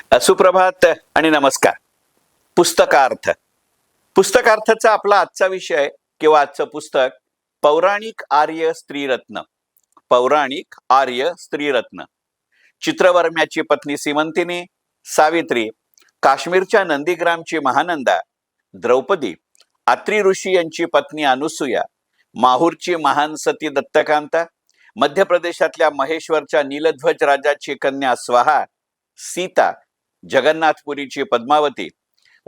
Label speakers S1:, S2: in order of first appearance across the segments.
S1: सुप्रभात आणि नमस्कार. पुस्तकार्थ. पुस्तकार्थचा आपला आजचा विषय किंवा आजचं पुस्तक पौराणिक आर्य स्त्रीरत्न. पौराणिक आर्य स्त्रीरत्न. चित्रवर्म्याची पत्नी सीमंतिनी सावित्री काश्मीरच्या नंदीग्रामची महानंदा द्रौपदी आत्री ऋषी यांची पत्नी अनुसूया माहूरची महान सती दत्तकांता मध्य प्रदेशातल्या महेश्वरच्या नीलध्वज राजाची कन्या स्वाहा सीता जगन्नाथपुरीची पद्मावती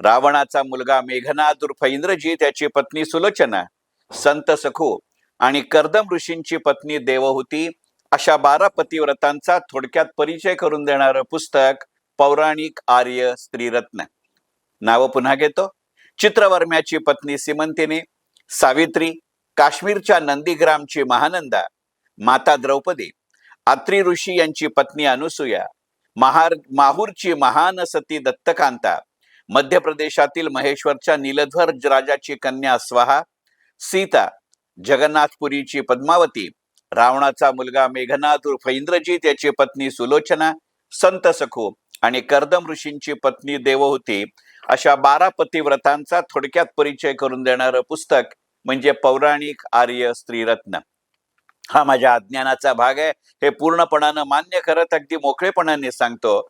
S1: रावणाचा मुलगा मेघनाद उर्फ इंद्रजी त्याची पत्नी सुलोचना संत सखू आणि कर्दम ऋषींची पत्नी देवहूती अशा बारा पतिव्रतांचा थोडक्यात परिचय करून देणारं पुस्तक पौराणिक आर्य स्त्रीरत्न. नाव पुन्हा घेतो. चित्रवर्म्याची पत्नी सिमंतिनी सावित्री काश्मीरच्या नंदीग्रामची महानंदा माता द्रौपदी आत्री ऋषी यांची पत्नी अनुसूया महार माहूरची महान सती दत्तकांता मध्य प्रदेशातील महेश्वरच्या नीलध्वज राजाची कन्या स्वाहा सीता जगन्नाथपुरीची पद्मावती रावणाचा मुलगा मेघनाथ उर्फ इंद्रजीत याची पत्नी सुलोचना संत सखू आणि कर्दम ऋषींची पत्नी देवहूती अशा बारा पतिव्रतांचा थोडक्यात परिचय करून देणारं पुस्तक म्हणजे पौराणिक आर्य स्त्रीरत्न. हा माझ्या अज्ञानाचा भाग आहे. हे पूर्णपणानं मान्य करत अगदी मोकळेपणाने सांगतो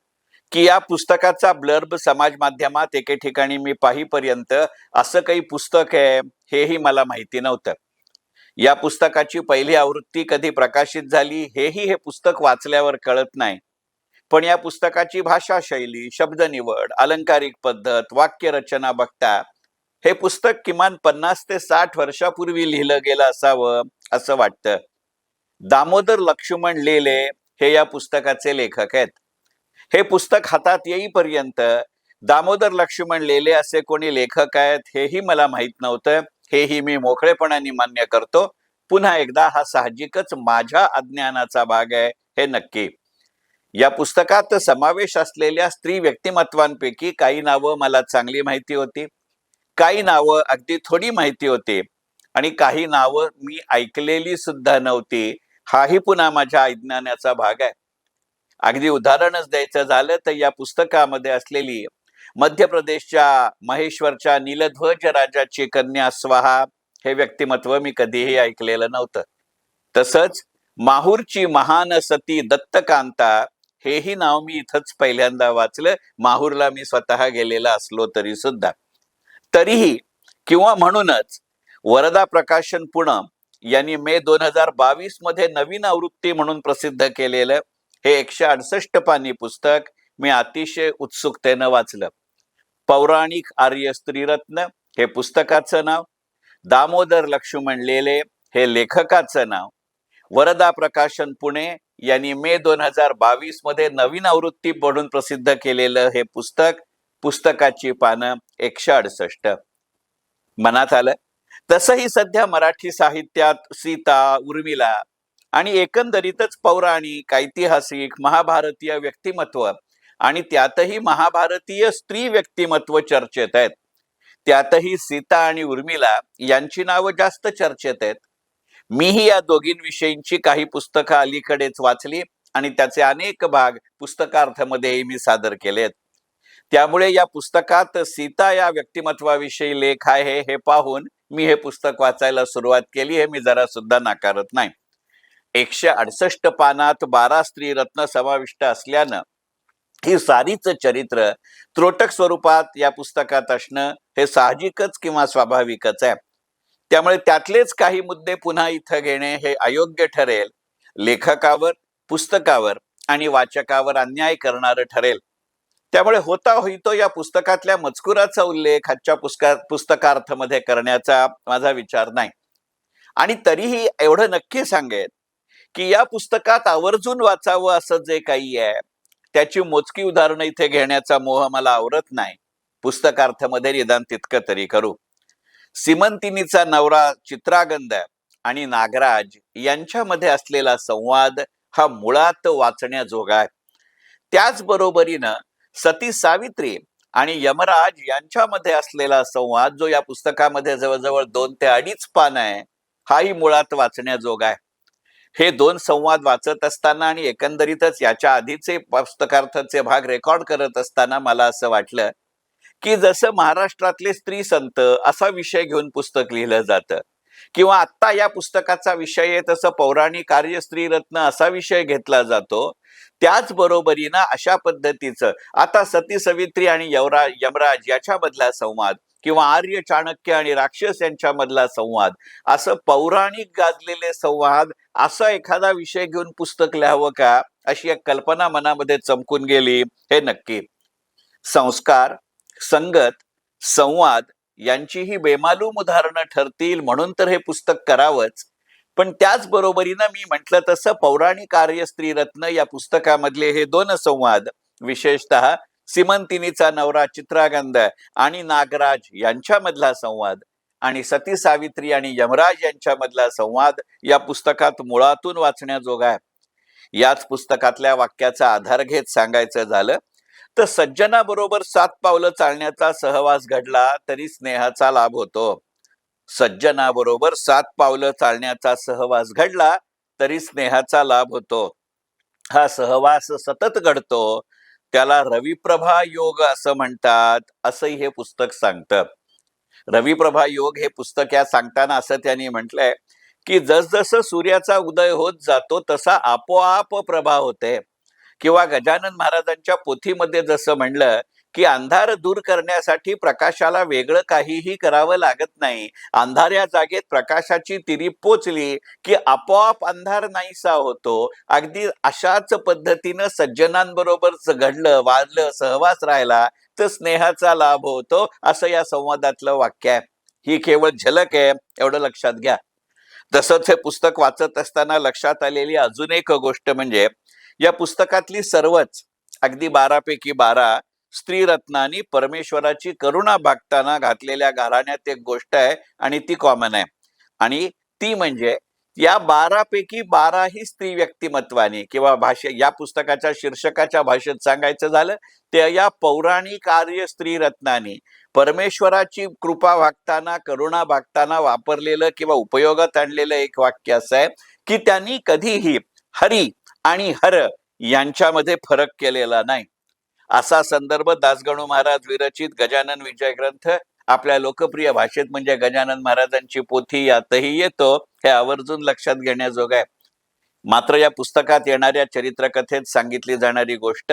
S1: की या पुस्तकाचा ब्लर्ब समाज माध्यमात एके ठिकाणी मी पाहीपर्यंत असं काही पुस्तक आहे हेही मला माहिती नव्हतं. या पुस्तकाची पहिली आवृत्ती कधी प्रकाशित झाली हेही हे पुस्तक वाचल्यावर कळत नाही. पण या पुस्तकाची भाषा शैली शब्द निवड अलंकारिक पद्धत वाक्यरचना बघता हे पुस्तक किमान पन्नास ते साठ वर्षापूर्वी लिहिलं गेलं असावं असं वाटतं. दामोदर लक्ष्मण लेले हे या पुस्तकाचे लेखक आहेत. हे पुस्तक हातात येईपर्यंत दामोदर लक्ष्मण लेले असे कोणी लेखक आहेत हेही मला माहीत नव्हतं. हेही मी मोकळेपणाने मान्य करतो. पुन्हा एकदा हा साहजिकच माझ्या अज्ञानाचा भाग आहे हे नक्की. या पुस्तकात समावेश असलेल्या स्त्री व्यक्तिमत्वांपैकी काही नावं मला चांगली माहिती होती. काही नावं अगदी थोडी माहिती होती. आणि काही नावं मी ऐकलेली सुद्धा नव्हती. हाही पुन्हा माझ्या अज्ञानाचा भाग आहे. अगदी उदाहरणच द्यायचं झालं तर या पुस्तकामध्ये असलेली मध्य प्रदेशच्या महेश्वरच्या नीलध्वज राजाची कन्या स्वाहा हे व्यक्तिमत्व मी कधीही ऐकलेलं नव्हतं. तसंच माहूरची महान सती दत्तकांता हेही नाव मी इथंच पहिल्यांदा वाचलं माहूरला मी स्वतः गेलेला असलो तरी सुद्धा तरीही किंवा म्हणूनच वरदा प्रकाशन पुणं यांनी मे दोन हजार बावीसमध्ये नवीन आवृत्ती म्हणून प्रसिद्ध केलेलं हे एकशे अडसष्ट पानी पुस्तक मी अतिशय उत्सुकतेनं वाचलं. पौराणिक आर्य स्त्रीरत्न हे पुस्तकाचं नाव दामोदर लक्ष्मण लेले हे लेखकाचं नाव वरदा प्रकाशन पुणे यांनी मे दोन हजार बावीसमध्ये नवीन आवृत्ती म्हणून प्रसिद्ध केलेलं हे पुस्तक पुस्तकाची पानं एकशे अडसष्ट. मनात आलं? तसंही सध्या मराठी साहित्यात सीता उर्मिला आणि एकंदरीतच पौराणिक ऐतिहासिक महाभारतीय व्यक्तिमत्व आणि त्यातही महाभारतीय स्त्री व्यक्तिमत्व चर्चेत आहेत. त्यातही सीता आणि उर्मिला यांची नावं जास्त चर्चेत आहेत. मीही या दोघींविषयींची काही पुस्तकं अलीकडेच वाचली आणि त्याचे अनेक भाग पुस्तकार्थमध्येही मी सादर केलेत त्यामुळे या पुस्तकात सीता या व्यक्तिमत्वाविषयी लेख आहे हे पाहून मी हे पुस्तक वाचायला सुरुवात केली हे मी जरा सुद्धा नाकारत नाही. एकशे अडसष्ट पानात बारा स्त्री रत्न समाविष्ट असल्यानं ही सारीच चरित्र त्रोटक स्वरूपात या पुस्तकात असणं हे साहजिकच किंवा स्वाभाविकच आहे. त्यामुळे त्यातलेच काही मुद्दे पुन्हा इथं घेणे हे अयोग्य ठरेल. लेखकावर पुस्तकावर आणि वाचकावर अन्याय करणारं ठरेल. त्यामुळे होता होईतो या पुस्तकातल्या मजकुराचा उल्लेख आजच्या पुस्तका पुस्तकार्थमध्ये करण्याचा माझा विचार नाही. आणि तरीही एवढं नक्की सांगेन की या पुस्तकात आवर्जून वाचावं असं जे काही आहे त्याची मोजकी उदाहरणं इथे घेण्याचा मोह मला आवरत नाही. पुस्तकार्थमध्ये निदान तितकं तरी करू. सिमंतिनीचा नवरा चित्रागंध आणि नागराज यांच्यामध्ये असलेला संवाद हा मुळात वाचण्याजोगा आहे. त्याचबरोबरीनं सती सावित्री आणि यमराज यांच्यामध्ये असलेला संवाद जो या पुस्तकामध्ये जवळजवळ दोन ते अडीच पान आहे हाही मुळात वाचण्याजोग आहे. हे दोन संवाद वाचत असताना आणि एकंदरीतच याच्या आधीचे पुस्तकार्थाचे भाग रेकॉर्ड करत असताना मला असं वाटलं की जसं महाराष्ट्रातले स्त्री संत असा विषय घेऊन पुस्तक लिहिलं जातं किंवा आत्ता या पुस्तकाचा विषय आहे तसं पौराणिक कार्य स्त्रीरत्न असा विषय घेतला जातो त्याच बरोबरीनं अशा पद्धतीचं. आता सती सवित्री आणि यवराज यमराज याच्यामधला संवाद किंवा आर्य चाणक्य आणि राक्षस यांच्यामधला संवाद असं पौराणिक गाजलेले संवाद असा एखादा विषय घेऊन पुस्तक लिहावं का? अशी एक कल्पना मनामध्ये चमकून गेली. हे नक्की. संस्कार संगत संवाद यांची ही बेमालूम उदाहरणं ठरतील म्हणून तर हे पुस्तक करावंच. पण त्याच बरोबरीनं मी म्हटलं तसं पौराणिक आर्य स्त्री रत्न या पुस्तकामधले हे दोन संवाद विशेषतः सिमंतिनीचा नवरा चित्रागंध आणि नागराज यांच्यामधला संवाद आणि सती सावित्री आणि यमराज यांच्यामधला संवाद या पुस्तकात मुळातून वाचण्याजोगा आहे. याच पुस्तकातल्या वाक्याचा आधार घेत सांगायचं झालं तर सज्जनाबरोबर सात पावलं चालण्याचा सहवास घडला तरी स्नेहाचा लाभ होतो. सज्जनाबरोबर सात पावलं चालण्याचा सहवास घडला तरी स्नेहाचा लाभ होतो. हा सहवास सतत घडतो. त्याला रविप्रभा योग असं म्हणतात असंही हे पुस्तक सांगतं. रविप्रभा योग हे पुस्तक या सांगताना असं त्यांनी म्हटलंय की जसजसं सूर्याचा उदय होत जातो तसा आपोआप प्रभा होते. किंवा गजानन महाराजांच्या पोथीमध्ये जसं म्हणलं की अंधार दूर करण्यासाठी प्रकाशाला वेगळं काहीही करावं लागत नाही. अंधाऱ्या जागेत प्रकाशाची तिरी पोचली की आपोआप अंधार नाहीसा होतो. अगदी अशाच पद्धतीनं सज्जनांबरोबर घडलं वाजलं सहवास राहिला तर स्नेहाचा लाभ होतो असं या संवादातलं वाक्य आहे. ही केवळ झलक आहे एवढं लक्षात घ्या. तसंच हे पुस्तक वाचत असताना लक्षात आलेली अजून एक गोष्ट म्हणजे या पुस्तकातली सर्वच अगदी बारापैकी बारा स्त्रीरत्नानी परमेश्वराची करुणा भागताना घातलेल्या घराण्यात एक गोष्ट आहे आणि ती कॉमन आहे. आणि ती म्हणजे या बारापैकी बाराही स्त्री व्यक्तिमत्वाने किंवा भाषे या पुस्तकाच्या शीर्षकाच्या भाषेत सांगायचं झालं ते या पौराणिक आर्य स्त्रीरत्नानी परमेश्वराची कृपा भागताना करुणा भागताना वापरलेलं किंवा उपयोगात आणलेलं एक वाक्य असं आहे की त्यांनी कधीही हरी आणि हर यांच्यामध्ये फरक केलेला नाही. असा संदर्भ दासगणू महाराज विरचित गजानन विजय ग्रंथ आपल्या लोकप्रिय भाषेत म्हणजे गजानन महाराजांची पोथी यातही येतो हे आवर्जून लक्षात घेण्याजोग आहे. मात्र या पुस्तकात येणाऱ्या चरित्रकथेत सांगितली जाणारी गोष्ट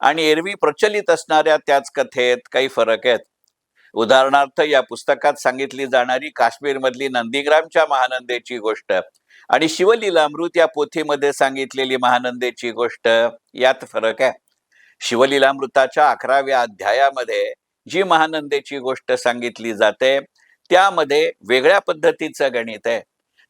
S1: आणि एरवी प्रचलित असणाऱ्या त्याच कथेत काही फरक आहेत. उदाहरणार्थ या पुस्तकात सांगितली जाणारी काश्मीरमधली नंदीग्रामच्या महानंदेची गोष्ट आणि शिवलीलामृत या पोथीमध्ये सांगितलेली महानंदेची गोष्ट यात फरक आहे. शिवलीलामृताच्या अकराव्या अध्यायामध्ये जी महानंदेची गोष्ट सांगितली जाते त्यामध्ये वेगळ्या पद्धतीचं गणित आहे.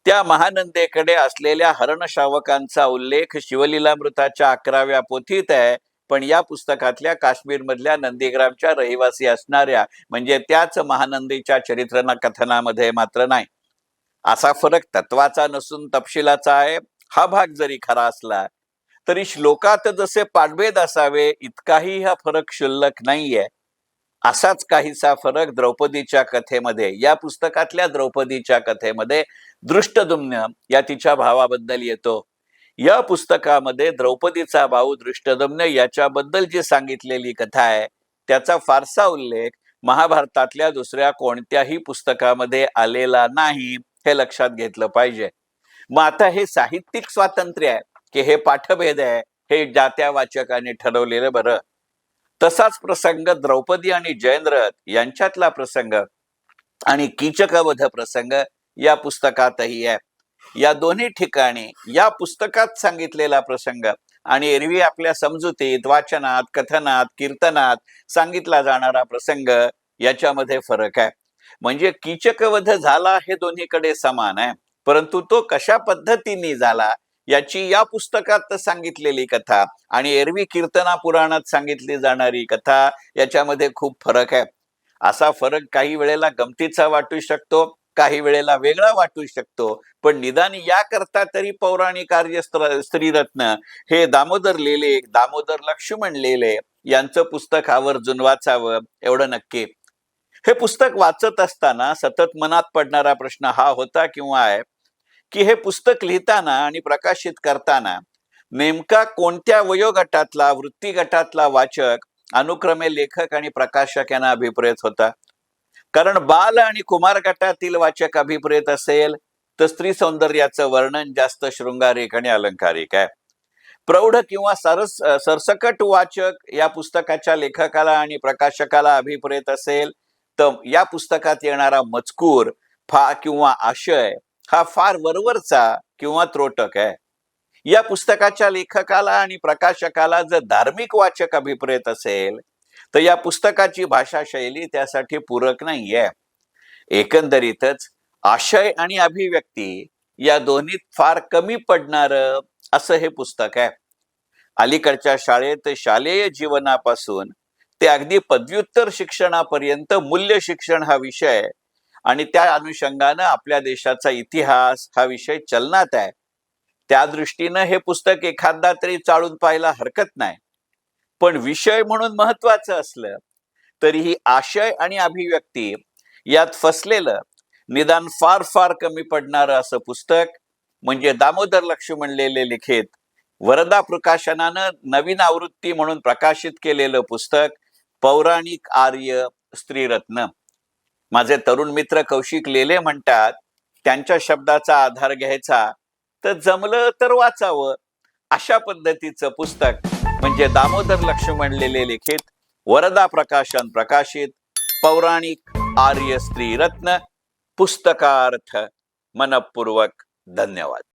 S1: त्या महानंदेकडे असलेल्या हरणशावकांचा उल्लेख शिवलीलामृताच्या अकराव्या पोथीत आहे. पण या पुस्तकातल्या काश्मीरमधल्या नंदीग्रामच्या रहिवासी असणाऱ्या म्हणजे त्याच महानंदीच्या चरित्र कथनामध्ये मात्र नाही. असा फरक तत्वाचा नसून तपशिलाचा आहे. हा भाग जरी खरा असला तरी श्लोकात जसे पाठभेद असावे इतकाही हा फरक क्षुल्लक नाहीये. असाच काहीसा फरक द्रौपदीच्या कथेमध्ये या पुस्तकातल्या द्रौपदीच्या कथेमध्ये दृष्टदुम्न या तिच्या भावाबद्दल येतो. या पुस्तकामध्ये द्रौपदीचा भाऊ दृष्टदम्न याच्याबद्दल जी सांगितलेली कथा आहे त्याचा फारसा उल्लेख महाभारतातल्या दुसऱ्या कोणत्याही पुस्तकामध्ये आलेला नाही हे लक्षात घेतलं पाहिजे. मग आता हे साहित्यिक स्वातंत्र्य आहे की हे पाठभेद आहे हे जात्या वाचकाने ठरवलेलं बरं. तसाच प्रसंग द्रौपदी आणि जयंद्रथ यांच्यातला प्रसंग आणि कीचकवध प्रसंग या पुस्तकातही आहे. या दोन्ही ठिकाणी या पुस्तकात सांगितलेला प्रसंग आणि एरवी आपल्या समजुतीत वाचनात कथनात कीर्तनात सांगितला जाणारा प्रसंग याच्यामध्ये फरक आहे. म्हणजे कीचकवध झाला हे दोन्हीकडे समान आहे परंतु तो कशा पद्धतीने झाला याची या पुस्तकात सांगितलेली कथा आणि एरवी कीर्तना पुराणात सांगितली जाणारी कथा याच्यामध्ये खूप फरक आहे. असा फरक काही वेळेला गमतीचा वाटू शकतो काही वेळेला वेगळा वाटू शकतो. पण निदान याकरता तरी पौराणिक कार्य स्त्रीरत्न हे दामोदर लेले दामोदर लक्ष्मण लेले यांचं पुस्तक आवर्जून वाचावं एवढं नक्की. हे पुस्तक वाचत असताना सतत मनात पडणारा प्रश्न हा होता किंवा आहे की हे पुस्तक लिहिताना आणि प्रकाशित करताना नेमका कोणत्या वयोगटातला वृत्ती गटातला वाचक अनुक्रमे लेखक आणि प्रकाशक यांना अभिप्रेत होता? कारण बाल आणि कुमार गटातील वाचक अभिप्रेत असेल तर स्त्री सौंदर्याचं वर्णन जास्त शृंगारिक आणि अलंकारिक आहे. प्रौढ किंवा सरस सरसकट वाचक या पुस्तकाच्या लेखकाला आणि प्रकाशकाला अभिप्रेत असेल तर या पुस्तकात येणारा मजकूर फा किंवा आशय हा फार वरवरचा किंवा त्रोटक आहे. या पुस्तकाच्या लेखकाला आणि प्रकाशकाला जर धार्मिक वाचक अभिप्रेत असेल तर या पुस्तकाची भाषा शैली त्यासाठी पूरक नाहीये. एकंदरीतच आशय आणि अभिव्यक्ती या दोन्हीत फार कमी पडणार असं हे पुस्तक आहे. अलीकडच्या शाळेत शालेय जीवनापासून ते अगदी पदव्युत्तर शिक्षणापर्यंत मूल्य शिक्षण हा विषय आणि त्या अनुषंगानं आपल्या देशाचा इतिहास हा विषय चलनात आहे. त्या दृष्टीनं हे पुस्तक एखादा तरी चाळून पाहायला हरकत नाही. पण विषय म्हणून महत्वाचं असलं तरीही आशय आणि अभिव्यक्ती यात फसलेलं निदान फार फार कमी पडणारं असं पुस्तक म्हणजे दामोदर लक्ष्मणलेले लिखित वरदा प्रकाशनानं नवीन आवृत्ती म्हणून प्रकाशित केलेलं पुस्तक पौराणिक आर्य स्त्रीरत्न. माझे तरुण मित्र कौशिक लेले म्हणतात त्यांच्या शब्दाचा आधार घ्यायचा तर जमलं तर वाचावं. अशा पद्धतीचं पुस्तक म्हणजे दामोदर लक्ष्मण लेले लिखित वरदा प्रकाशन प्रकाशित पौराणिक आर्य स्त्री रत्न पुस्तकार्थ मनपूर्वक धन्यवाद.